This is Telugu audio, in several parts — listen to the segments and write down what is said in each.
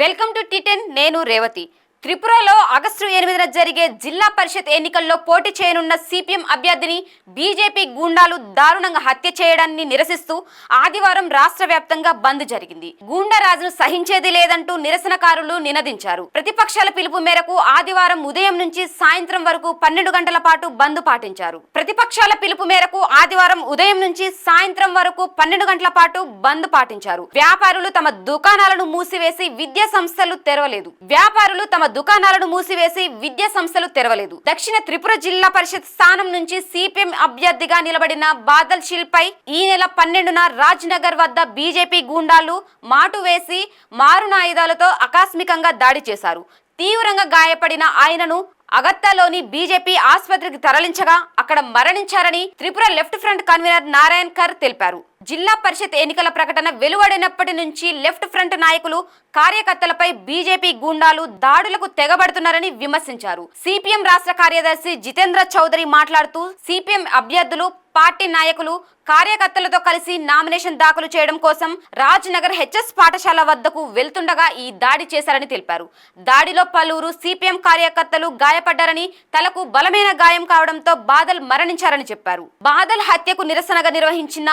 వెల్కమ్ టు టిటెన్ నేను రేవతి. త్రిపురలో ఆగస్టు ఎనిమిదిన జరిగే జిల్లా పరిషత్ ఎన్నికల్లో పోటీ చేయనున్న సిపిఎం అభ్యర్థిని బీజేపీ గూండాలు దారుణంగా హత్య చేయడాన్ని నిరసిస్తూ ఆదివారం రాష్ట్ర వ్యాప్తంగా బంద్ జరిగింది. గూండారాజును సహించేది లేదంటూ నిరసనకారులు నినదించారు. ప్రతిపక్షాల పిలుపు మేరకు ఆదివారం ఉదయం నుంచి సాయంత్రం వరకు పన్నెండు గంటల పాటు బంద్ పాటించారు. ప్రతిపక్షాల పిలుపు మేరకు ఆదివారం ఉదయం నుంచి సాయంత్రం వరకు పన్నెండు గంటల పాటు బంద్ పాటించారు. వ్యాపారులు తమ దుకాణాలను మూసివేసి విద్యా సంస్థలు తెరవలేదు. వ్యాపారులు తమ దుకాణాలను మూసివేసి విద్యా సంస్థలు తెరవలేదు. దక్షిణ త్రిపుర జిల్లా పరిషత్ స్థానం నుంచి సిపిఎం అభ్యర్థిగా నిలబడిన బాదల్ శిల్పై ఈ నెల పన్నెండున రాజ్నగర్ వద్ద బీజేపీ గూండాలు మాటు వేసి మారునాయుధాలతో ఆకస్మికంగా దాడి చేశారు. తీవ్రంగా గాయపడిన ఆయనను అగత్తాలోని బీజేపీ ఆసుపత్రికి తరలించగా అక్కడ మరణించారని Tripura left front convener Narayan Kar తెలిపారు. జిల్లా పరిషత్ ఎన్నికల ప్రకటన వెలువడినప్పటి నుంచి లెఫ్ట్ ఫ్రంట్ నాయకులు కార్యకర్తలపై బీజేపీ గూండాలు దాడులకు తెగబడుతున్నారని విమర్శించారు. సిపిఎం రాష్ట్ర కార్యదర్శి జితేంద్ర చౌదరి మాట్లాడుతూ సిపిఎం అభ్యర్థులు పార్టీ నాయకులు కార్యకర్తలతో కలిసి నామినేషన్ దాఖలు చేయడం కోసం రాజ్నగర్ హెచ్ఎస్ పాఠశాల వద్దకు వెళ్తుండగా ఈ దాడి చేశారని తెలిపారు. దాడిలో పలువురు సిపిఎం కార్యకర్తలు గాయపడ్డారని తలకు బలమైన గాయం కావడంతో బాదల్ మరణించారని చెప్పారు. బాదల్ హత్యకు నిరసనగా నిర్వహించిన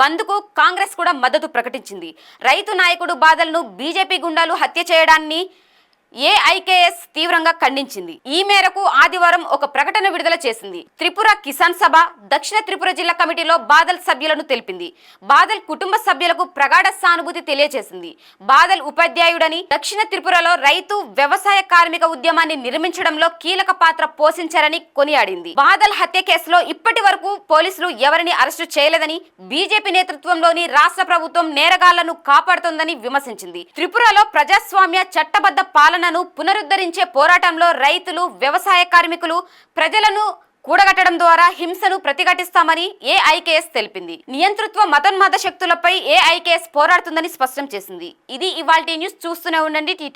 బంద్కు కాంగ్రెస్ కూడా మద్దతు ప్రకటించింది. రైతు నాయకుడు బాదల్ను బీజేపీ గుండాలు హత్య చేయడాన్ని ఏఐకేఎస్ తీవ్రంగా ఖండించింది. ఈ మేరకు ఆదివారం ఒక ప్రకటన విడుదల చేసింది. త్రిపుర కిసాన్ సభ దక్షిణ త్రిపుర జిల్లా కమిటీలో బాదల్ సభ్యులను తెలిపింది. బాదల్ కుటుంబ సభ్యులకు ప్రగాఢ సానుభూతి తెలియజేసింది. బాదల్ ఉపాధ్యాయుడని దక్షిణ త్రిపురలో రైతు వ్యవసాయ కార్మిక ఉద్యమాన్ని నిర్మించడంలో కీలక పాత్ర పోషించారని కొనియాడింది. బాదల్ హత్య కేసులో ఇప్పటి వరకు పోలీసులు ఎవరిని అరెస్టు చేయలేదని బీజేపీ నేతృత్వంలోని రాష్ట్ర ప్రభుత్వం నేరగాళ్ళను కాపాడుతోందని విమర్శించింది. త్రిపురలో ప్రజాస్వామ్య చట్టబద్ధ పాలనను పునరుద్ధరించే పోరాటంలో రైతులు వ్యవసాయ కార్మికులు ప్రజలను కూడగట్టడం ద్వారా హింసను ప్రతిఘటిస్తామని ఏఐకేఎస్ తెలిపింది. నియంతృత్వ మతోన్మాద శక్తులపై ఏఐకేఎస్ పోరాడుతుందని స్పష్టం చేసింది. ఇది ఇవాల్టి న్యూస్. చూస్తూనే ఉండండి టీ